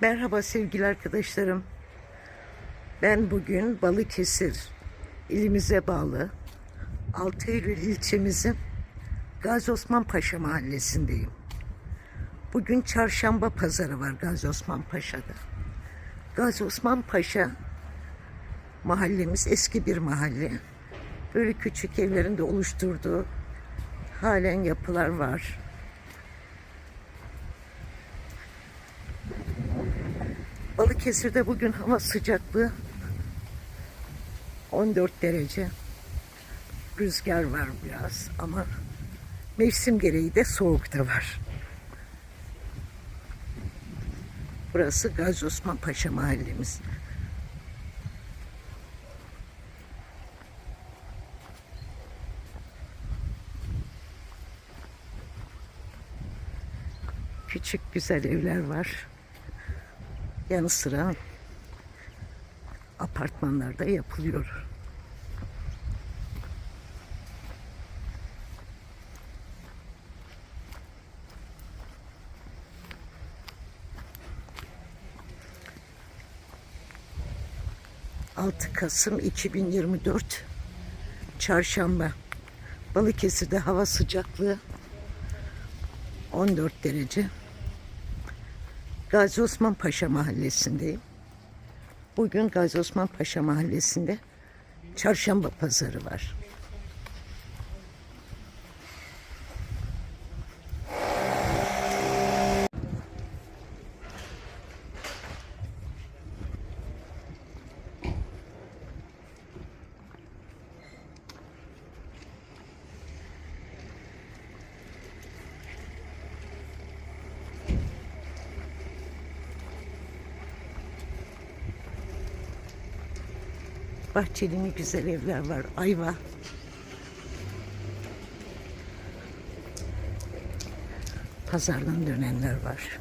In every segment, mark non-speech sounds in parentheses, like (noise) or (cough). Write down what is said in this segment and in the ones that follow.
Merhaba sevgili arkadaşlarım. Ben bugün Balıkesir ilimize bağlı 6 Eylül ilçemizin Gazi Osman Paşa mahallesindeyim. Bugün çarşamba pazarı var Gazi Osman Paşa'da. Gazi Osman Paşa mahallemiz eski bir mahalle. Böyle küçük evlerin de oluşturduğu halen yapılar var. Balıkesir'de bugün hava sıcaklığı 14 derece. Rüzgar var biraz ama mevsim gereği de soğuk da var. Burası Gazi Osman Paşa mahallemiz. Küçük güzel evler var. Yanı sıra apartmanlarda yapılıyor. ...6 Kasım 2024... ...Çarşamba... ...Balıkesir'de hava sıcaklığı... ...14 derece... Gazi Osman Paşa mahallesindeyim. Bugün Gazi Osman Paşa mahallesinde çarşamba pazarı var. Bahçeli ne güzel evler var. Ayva. Pazardan dönenler var.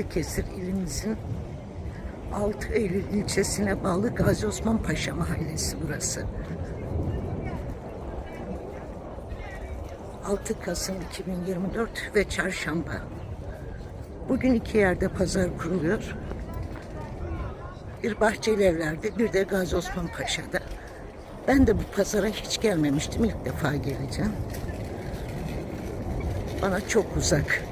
Balıkesir ilimizin 6 Eylül ilçesine bağlı Gazi Osman Paşa mahallesi burası. 6 Kasım 2024 ve çarşamba. Bugün iki yerde pazar kuruluyor. Bir Bahçeli Evler'de bir de Gazi Osman Paşa'da. Ben de bu pazara hiç gelmemiştim. İlk defa geleceğim. Bana çok uzak.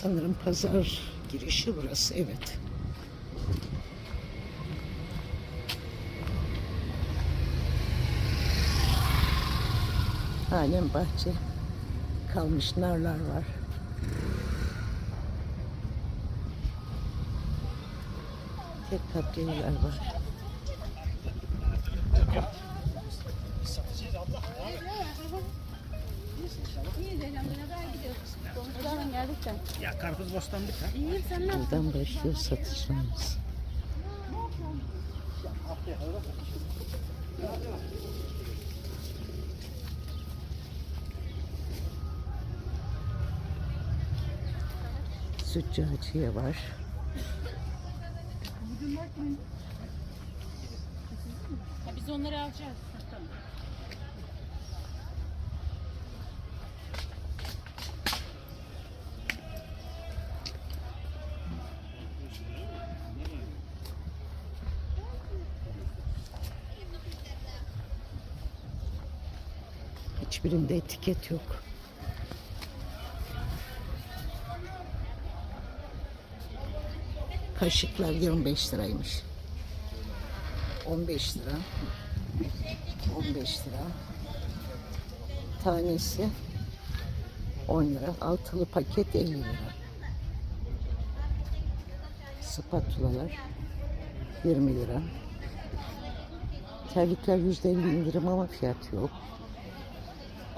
Sanırım pazar girişi burası. Evet. Halen bahçe kalmış narlar var. Tek katlı evler var. İyi elhamdülillah gidiyoruz. Komşularla geldik de. Ya karpuz bostan bir tane. İyiyim sen ne Buradan başlıyor satışlarımız. Sütçühacıya var. Ha, biz onları alacağız. Hiçbirinde etiket yok. Kaşıklar 25 liraymış. 15 lira. 15 lira. Tanesi 10 lira. Altılı paket 50 lira. Spatulalar 20 lira. Terlikler %50 indirim ama fiyat yok.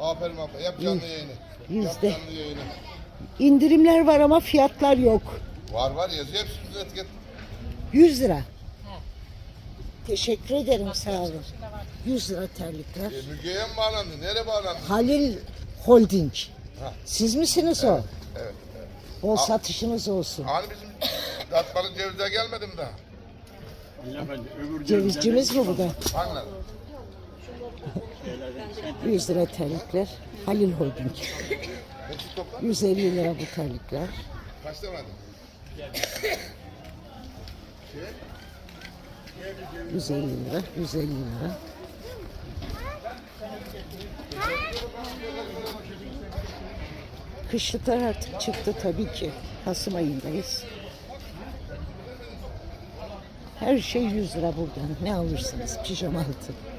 Aferin abla. Yap canlı yayını. Yüzde. Yap canlı yayını. İndirimler var ama fiyatlar yok. Var var yazıyor hepsi güzel etiket. 100 lira. Teşekkür ederim sağ olun. 100 lira terlikler. E, Müge'ye mi bağlandı? Nereye bağlandı? Halil Holding. Ha. Siz misiniz o? Evet. evet. Bol satışınız olsun. Hani bizim Datmalı cevizler gelmedi mi daha? Cevizcimiz mi bu da? Hangileri? 100 lira terlikler. Halil Holding. Hepsi toplam. 150 lira bu terlikler. Kaç demedin? 150 lira, 150 lira. Kışlıklar artık çıktı tabii ki. Kasım ayındayız. Her şey 100 lira buradan. Ne alırsınız? Pijama altı.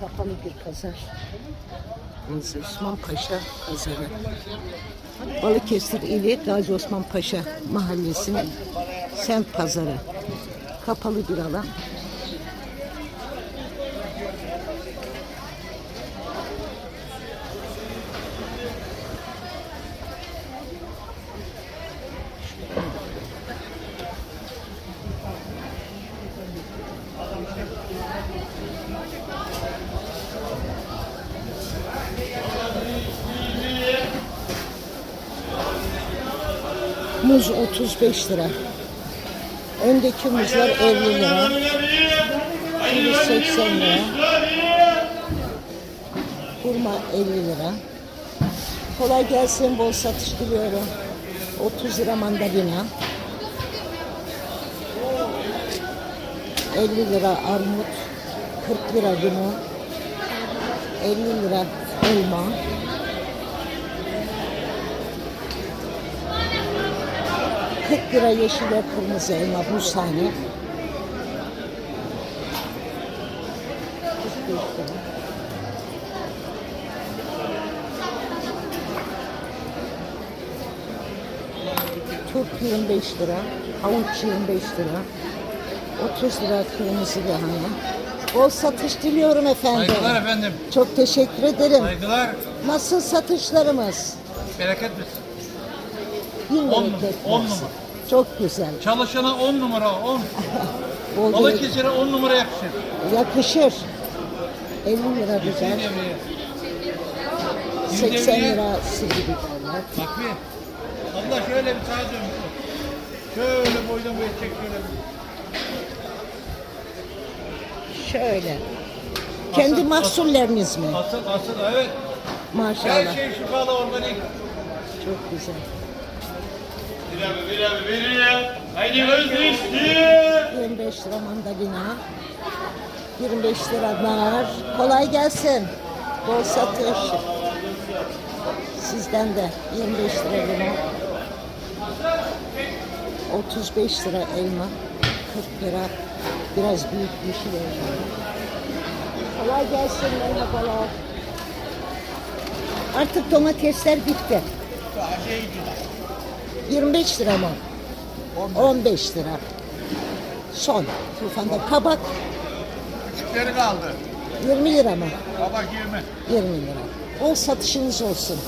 Kapalı bir pazar. Gazi Osman Paşa pazarı. Balıkesir ili Gazi Osman Paşa mahallesinin semt pazarı. Kapalı bir alan. Muz 35 lira. Öndeki muzlar 50 lira. Kivi 80 lira. Hurma 50 lira. Kolay gelsin bol satış diliyorum. 30 lira mandalina. 50 lira armut. 40 lira limon. 50 lira elma. 40 lira yeşil ve kırmızı elma bu tane. 45 lira. Turp 25 lira, havuç 25 lira, 30 lira kırmızı lahana. Bol satış diliyorum efendim. Saygılar efendim. Çok teşekkür ederim. Saygılar. Nasıl satışlarımız? Bereket versin. On numara, on. Çok güzel. Çalışana 10 numara 10. Bol bereket- Balıkesir'e 10 numara yakışır. Yakışır. 50 lira Devreye. 80 devreye. lira sivri biberler. Bak bir. Abla şöyle bir sağa dön. Şöyle boydan boya çek şöyle. Şöyle. Kendi mahsulleriniz mi? Asıl asıl evet. Her Maşallah. şey şifalı organik. Çok güzel. 25 lira mandalina. 25 lira nar. Kolay gelsin. Bol satış. Sizden de 25 lira limon. 35 lira elma. 40 lira biraz büyük yeşil elma. Kolay gelsin merhabalar. Artık domatesler bitti. 25 lira mı? 15 lira. Son. Tufanda kabak Küçükleri kaldı. 20 lira mı? Baba 20. 20 lira. Bol satışınız olsun.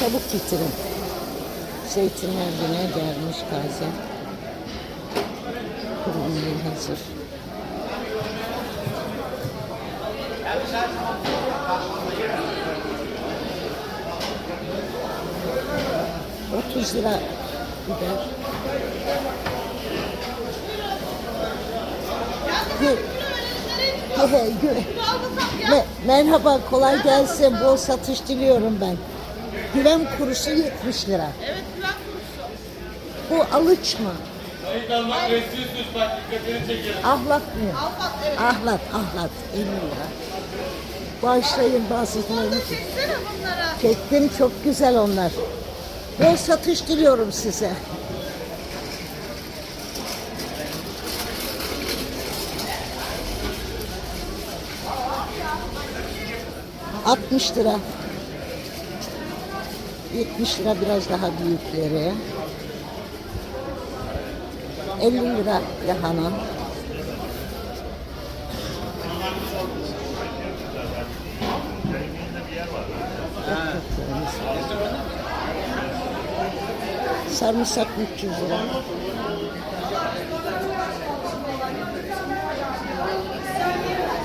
Çabuk getirin. Zeytinler yine gelmiş taze. Kuru ürün hazır. Otuz lira biber. Me- merhaba, kolay gelsin. Bol satış diliyorum ben. Güven kurusu 70 lira. Evet, güven kurusu. Bu alıç mı? Ahlat mı? Ahlat, ahlat. 50 lira. Bağışlayın bazılarını. Çektim, çok güzel onlar. Bol satış diliyorum size. Altmış lira. 70 lira biraz daha büyükleri. 50 lira lahana. Sarımsak 300 lira.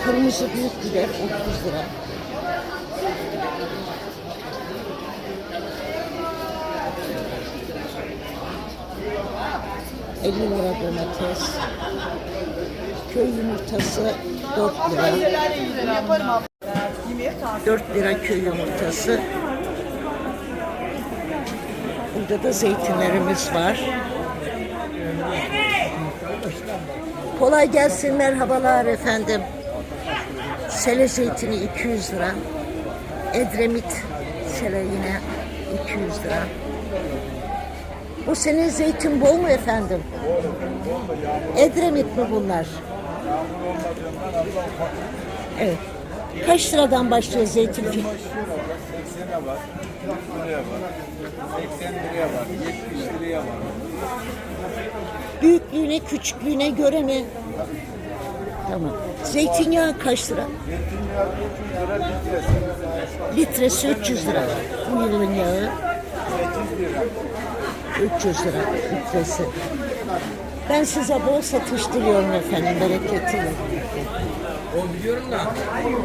Kırmızı büyük biber 30 lira. ...50 lira domates... ...köy yumurtası 4 lira... 4 lira köy yumurtası... ...burada da zeytinlerimiz var... Kolay gelsin, merhabalar efendim. Sele zeytini 200 lira. Edremit sele yine 200 lira. Bu senin zeytin bol mu efendim? Edremit mi bunlar? Evet. Kaç liradan başlıyor zeytin? fiyatı? 80'e var, 40 liraya var, 80 liraya var, 70 liraya var. Büyüklüğüne, küçüklüğüne göre mi? Tamam. Zeytinyağı kaç lira? Zeytinyağı 300 lira litresi. Litresi 300 lira. Bu yılın yağı 300 lira litresi. Ben size bol satış diliyorum efendim bereketli. O biliyorum da. Niye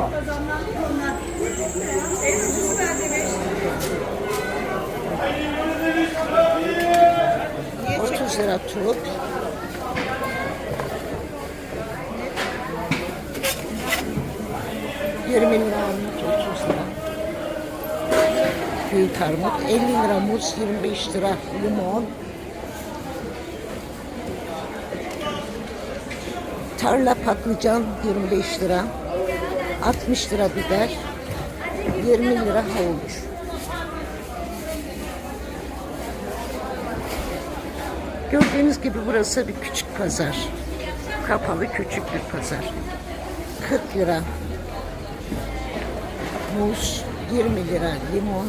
30 lira turp. Yirmi lira armut 30 lira. Büyük armut 50 lira muz 25 lira limon. Tarla patlıcan 25 lira. 60 lira biber. 20 lira havuç. Gördüğünüz gibi burası bir küçük pazar. Kapalı küçük bir pazar. 40 lira. Muz 20 lira. Limon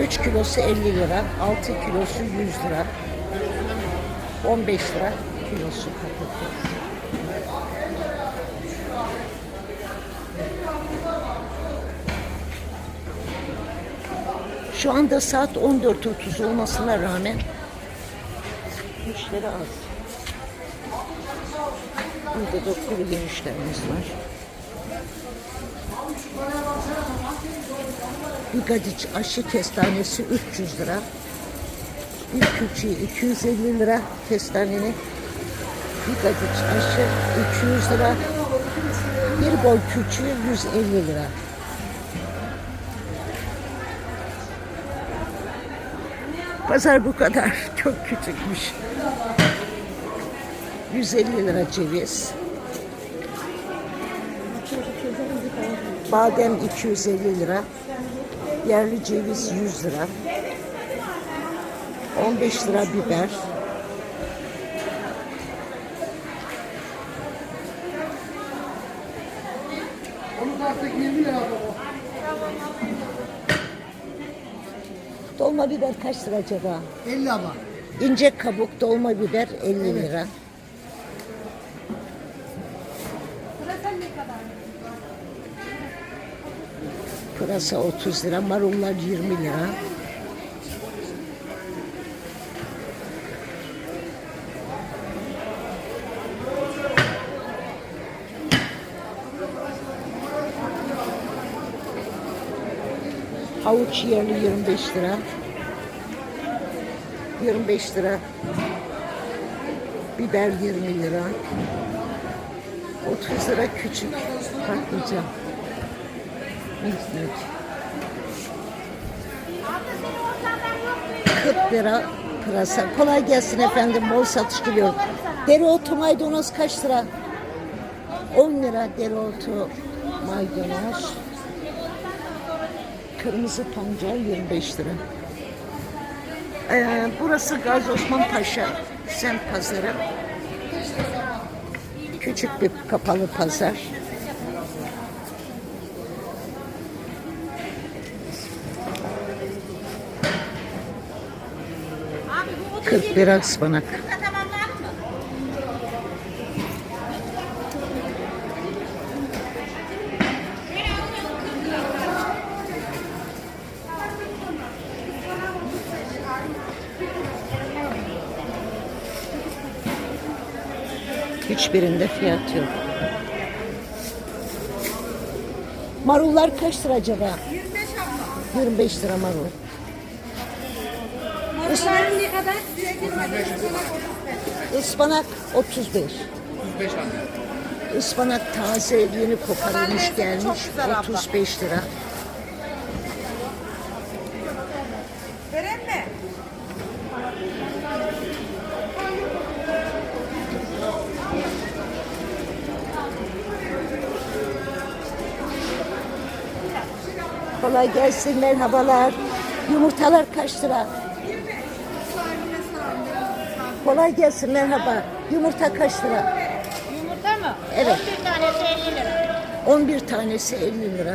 Üç kilosu 50 lira, 6 kilosu 100 lira, 15 lira kilosu patates. Şu anda saat 14.30 olmasına rağmen müşteri az. Burada da kuru yemişlerimiz var. Bigadiç aşı kestanesi 300 lira. Bir küçüğü 250 lira kestanenin. Bigadiç aşı 200 lira. Bir boy küçüğü 150 lira. Pazar bu kadar. (laughs) Çok küçükmüş. 150 lira ceviz. Badem 250 lira. Yerli ceviz 100 lira. 15 lira biber. Dolma biber kaç lira acaba? 50 ama. İnce kabuk dolma biber 50 lira. Pırasa 30 lira, marullar 20 lira. Havuç yerli 25 lira. 25 lira. Biber 20 lira. 30 lira küçük patlıcan. Minik. 40 lira pırasa. Kolay gelsin efendim. Bol satış diliyorum. Dereotu maydanoz kaç lira? 10 lira dereotu maydanoz. Kırmızı pancar 25 lira. Ee, burası Gazi Osman Paşa semt pazarı. Küçük bir kapalı pazar. Kırk lira ıspanak. Hiçbirinde fiyat yok. Marullar kaç lira acaba? 25 abla. 25 lira marul. Marulların ne kadar? Ispanak 35. 35 Ispanak taze yeni koparılmış gelmiş 35 lira. Kolay gelsin merhabalar. Yumurtalar kaç lira? Kolay gelsin merhaba. Yumurta kaç lira? Yumurta mı? Evet. Bir tanesi 50 lira. 11 tanesi 50 lira.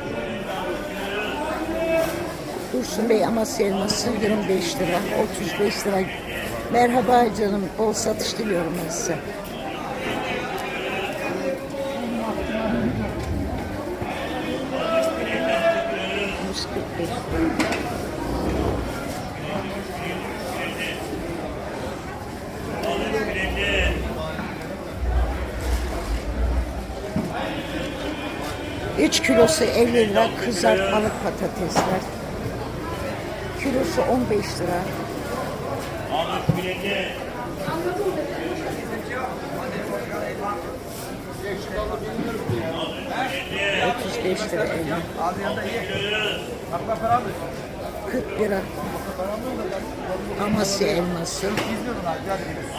Dursun Bey Amasya elması 25 lira, 35 lira. Merhaba canım, bol satış diliyorum size. Üç kilosu 50 lira kızartmalık patatesler. Kilosu 15 lira. 35 lira 50. 40 lira. Amasya elması.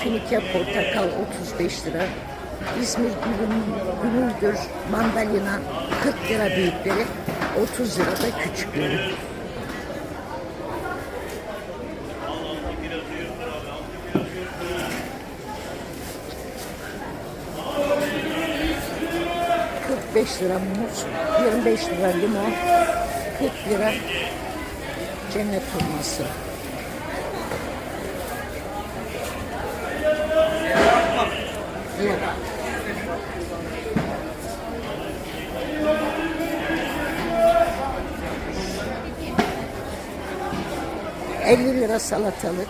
Finike portakal 35 lira. İzmir gülüm, gülüldür mandalina 40 lira büyükleri. 30 lira da küçükleri. Kırk beş lira muz, 25 lira limon, 40 lira cennet hurması. Evet. ...50 lira salatalık...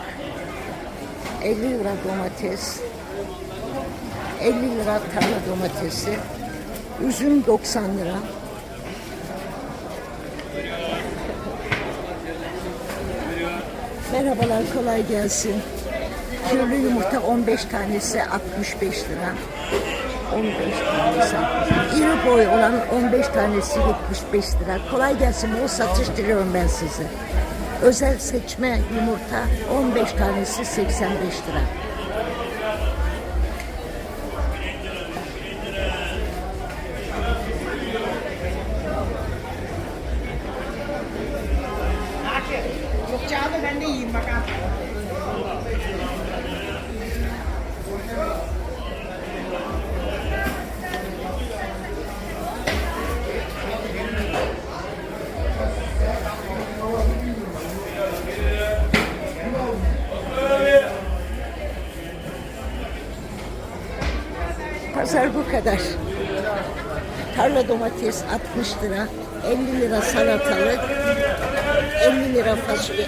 ...50 lira domates... ...50 lira tarla domatesi... ...üzüm 90 lira... Merhabalar, kolay gelsin. Kirli yumurta 15 tanesi 65 lira. 15 tanesi. İri boy olan 15 tanesi 75 lira. Kolay gelsin, bol satış diliyorum ben size. Özel seçme yumurta 15 tanesi 85 lira. Lira, 50 lira salatalık, 50 lira fasulye.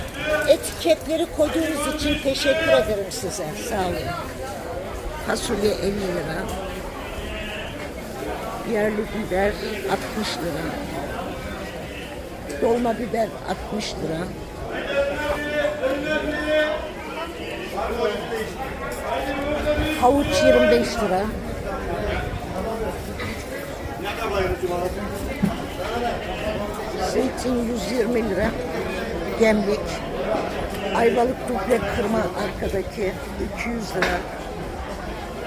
Etiketleri koyduğunuz için teşekkür ederim size. Sağ olun. Fasulye 50 lira. Yerli biber 60 lira. Dolma biber 60 lira. Havuç 25 lira. Zeytin 120 lira. Gemlik. Ayvalık duble kırma arkadaki 200 lira.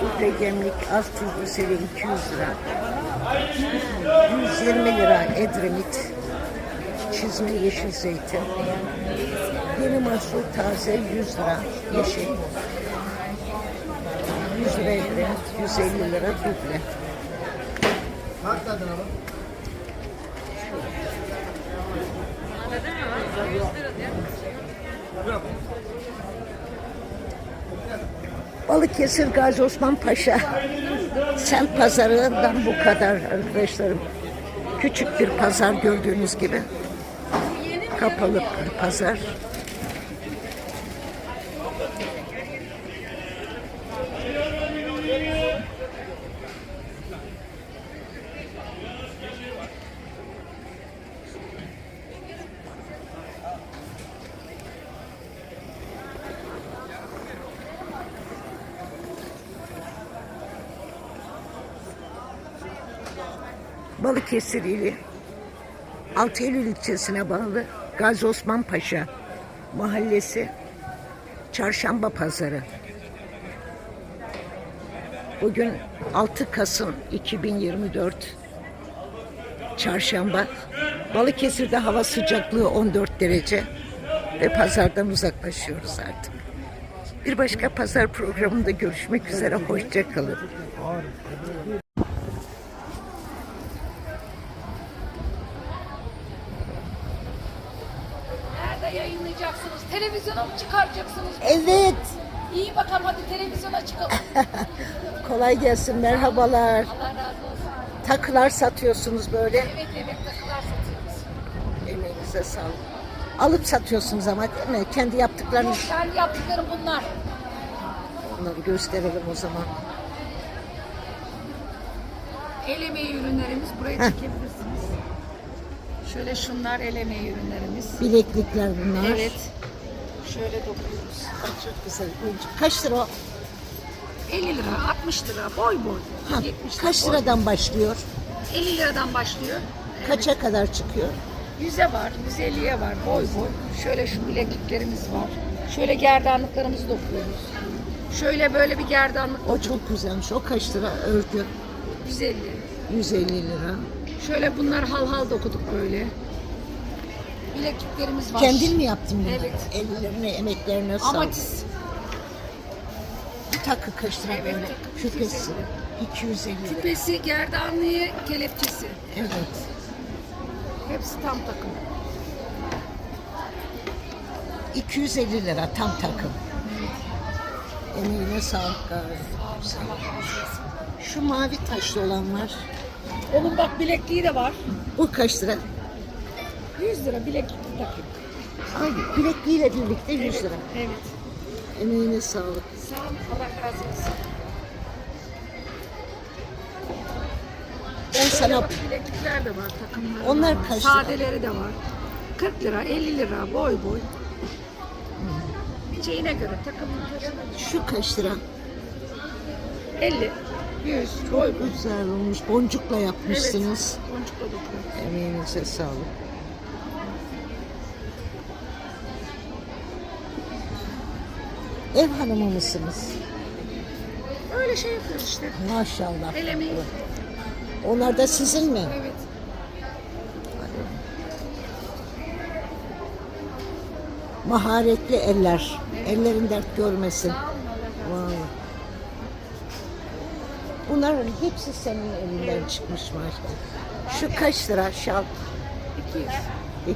Duble gemlik az tuzlusuyla 200 lira. 120 lira Edremit. Çizme yeşil zeytin. Yeni mahsul taze 100 lira yeşil. 100 lira Edremit, 150 lira duble. Balıkesir Gazi Osman Paşa Sent pazarından bu kadar arkadaşlarım. Küçük bir pazar gördüğünüz gibi. Kapalı bir pazar. Balıkesir ili 6 Eylül ilçesine bağlı Gazi Osman Paşa mahallesi Çarşamba Pazarı. Bugün 6 Kasım 2024 Çarşamba. Balıkesir'de hava sıcaklığı 14 derece ve pazardan uzaklaşıyoruz artık. Bir başka pazar programında görüşmek üzere. Hoşça Televizyona mı çıkaracaksınız? Evet. İyi bakalım hadi televizyona çıkalım. (laughs) Kolay gelsin. Merhabalar. Allah razı olsun. Takılar satıyorsunuz böyle. Evet evet takılar satıyoruz. Emeğinize sağlık. Alıp satıyorsunuz ama değil mi? Kendi yaptıklarınız. Kendi yaptıklarım bunlar. Onları gösterelim o zaman. El emeği ürünlerimiz buraya çekebilirsiniz. Şöyle şunlar el emeği ürünlerimiz. Bileklikler bunlar. Evet. Şöyle dokuyoruz. Ay, çok güzel. Kaç lira o? 50 lira, 60 lira, boy boy. Ha, 70 lira, kaç boy. liradan başlıyor? 50 liradan başlıyor. Kaça kadar çıkıyor? 100'e var, 150'ye var, boy boy. Şöyle şu bilekliklerimiz var. Şöyle gerdanlıklarımızı dokuyoruz. Şöyle böyle bir gerdanlık O çok güzelmiş. O kaç lira örgü? 150. 150 lira. Şöyle bunlar hal hal dokuduk böyle. Bilekliklerimiz var. Kendin mi yaptın bunu? Evet. Ellerine, emeklerine sağlık. Amatis. Bir takı kaç lira Evet, böyle? Küpesi. 250 lira. Küpesi, gerdanlığı, kelepçesi. Evet. Hepsi tam takım. 250 lira tam takım. Emeğine sağlık gari. Şu mavi taşlı olan var. Onun bak bilekliği de var. Bu kaç lira? 100 lira bileklik takım. Ay, bilekliğiyle birlikte 100 lira. Evet. Emeğine sağlık. Sağ olun. Allah razı olsun. Ben sana Bileklikler de var, takımlar Onlar var. kaç lira? Sadeleri de var. 40 lira, 50 lira, boy boy. Şeyine göre takımın taşına şu kaç lira? 50, 100, boy boy. Güzel olmuş. Boncukla yapmışsınız. Boncukla dokuyoruz. Emeğinize sağlık. Ev hanımı mısınız? Öyle şey yapıyoruz işte. Maşallah. El emeği. Onlar da sizin mi? Evet. Maharetli eller. Ellerin dert görmesin. Vallahi. Bunların hepsi senin elinden çıkmış maşallah. Şu kaç lira şal? 200.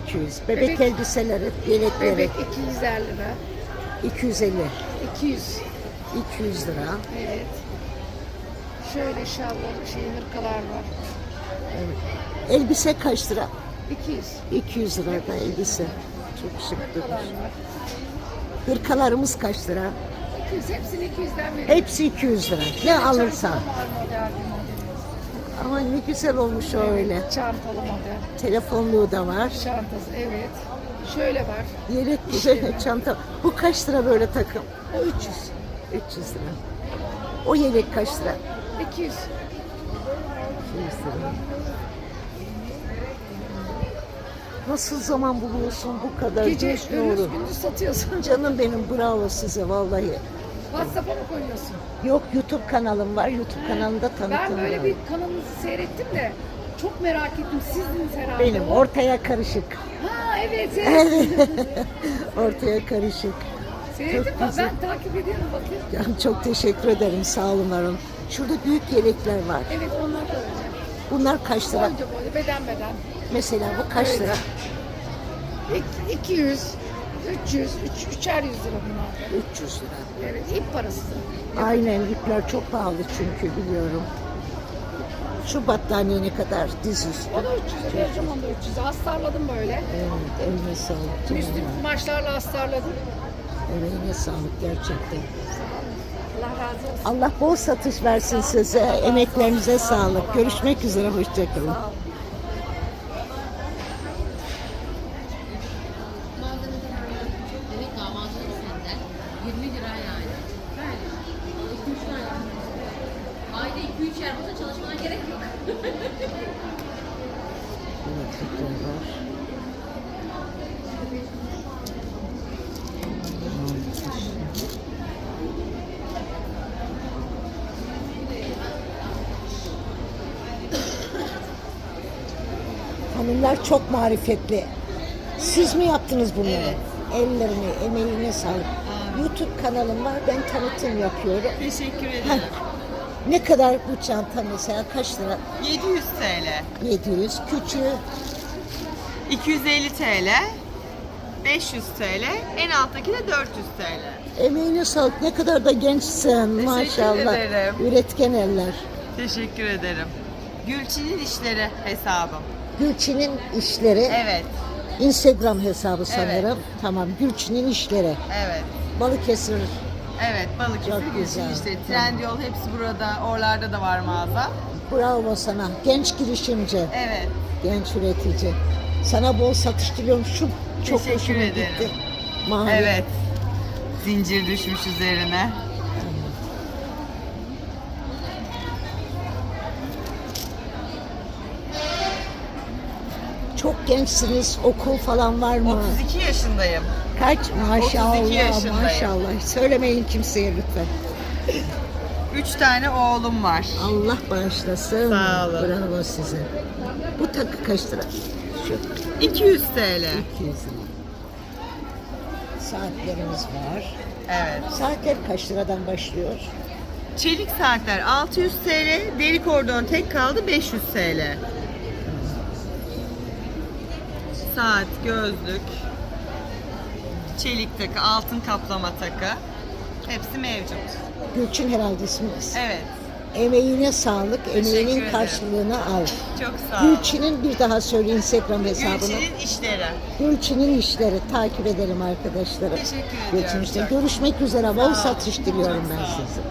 200. Bebek, Bebek- elbiseleri, yelekleri Bebek 250 lira. 250. 200. 200 lira. Evet. Şöyle şallar, şey hırkalar var. Elbise kaç lira? 200. 200 lira da elbise. Çok şık durmuş. Hırkalarımız kaç lira? 200. Hepsini 200'den veriyorum. Hepsi 200 lira. Ne alırsan. Ama ne güzel olmuş o öyle. Çantalı model. Telefonluğu da var. Çantası evet. Şöyle var. Yelek güzel çanta. Bu kaç lira böyle takım? O 300. 300 lira. O yelek kaç lira? 200. 200 lira. Nasıl zaman buluyorsun bu kadar Gece gündüz gündüz satıyorsun. Canım benim bravo size vallahi. WhatsApp'a mı koyuyorsun? Yok YouTube kanalım var. YouTube kanalında tanıtım Ben böyle var. bir kanalınızı seyrettim de çok merak ettim. Sizdiniz herhalde. Benim ortaya karışık. Ha evet evet. (laughs) ortaya karışık. Seyrettim ben, güzel. ben takip ediyorum bakayım. Yani çok teşekkür ederim. Sağ olun varım. Şurada büyük yelekler var. Evet onlar da öyle. Bunlar kaç lira? Boyunca boyunca beden beden. Mesela bu kaç lira? İk- 200, 300, 3, üçer yüz lira bunlar. 300 lira. Evet ip parası. Aynen ipler çok pahalı çünkü biliyorum. Şu battaniye ne kadar diz üstü. O da 300'e vereceğim onu da 300'e. Astarladım böyle. Evet, eline sağlık. canım. Üstü kumaşlarla astarladım. Emeğine sağlık gerçekten. Allah razı olsun. Allah bol satış versin size. Emeklerinize sağlık. Görüşmek üzere. Hoşçakalın. Evet damadın senden 20 lira yani. Böyle. 2-3 tane. Ayda 2-3 yer burada çalışmana gerek yok. Bileklikler var. Hanımlar çok marifetli. Siz mi yaptınız bunları? Evet. Ellerine, emeğine sağlık. YouTube kanalım var. Ben tanıtım yapıyorum. Teşekkür Heh. ederim. Ne kadar bu çanta mesela? Kaç lira? 700 TL, 700. Küçüğü 250 TL, 500 TL, en alttaki de 400 TL. Emeğine sağlık. Ne kadar da gençsin maşallah. ederim. Üretken eller. Teşekkür ederim. Gülçin'in işleri hesabım. Gülçin'in işleri. Evet, Instagram hesabı sanırım. Tamam. Gülçin'in işleri. evet. Balıkesir. Evet, Balıkesir Çok. Gülçin işleri. Trendyol hepsi burada, oralarda da var mağaza. Bravo sana. Genç girişimci. Evet, Genç üretici. Sana bol satış diliyorum. Şu çok Teşekkür hoşuma ederim. gitti. Mavi. evet. Zincir düşmüş üzerine. Gençsiniz. Okul falan var mı? 32 yaşındayım. Kaç? Maşallah. 32 yaşındayım. Maşallah. Söylemeyin kimseye lütfen. 3 tane oğlum var. Allah bağışlasın. Sağ olun. Bravo size. Bu takı kaç lira? Şu 200 TL. 200 lira. Saatlerimiz var. Evet. Saatler kaç liradan başlıyor? Çelik saatler 600 TL, deri kordon tek kaldı 500 TL. Saat, gözlük, çelik takı, altın kaplama takı. Hepsi mevcut. Gülçin herhalde isminiz. Evet. Emeğine sağlık, emeğinin ederim. karşılığını al. Çok sağ ol. Gülçin'in bir daha söyle Instagram hesabını. Gülçin'in işleri. Gülçin'in işleri takip edelim arkadaşlar. Teşekkür Gülçin ediyorum işte. Görüşmek üzere. Bol satış diliyorum ben size.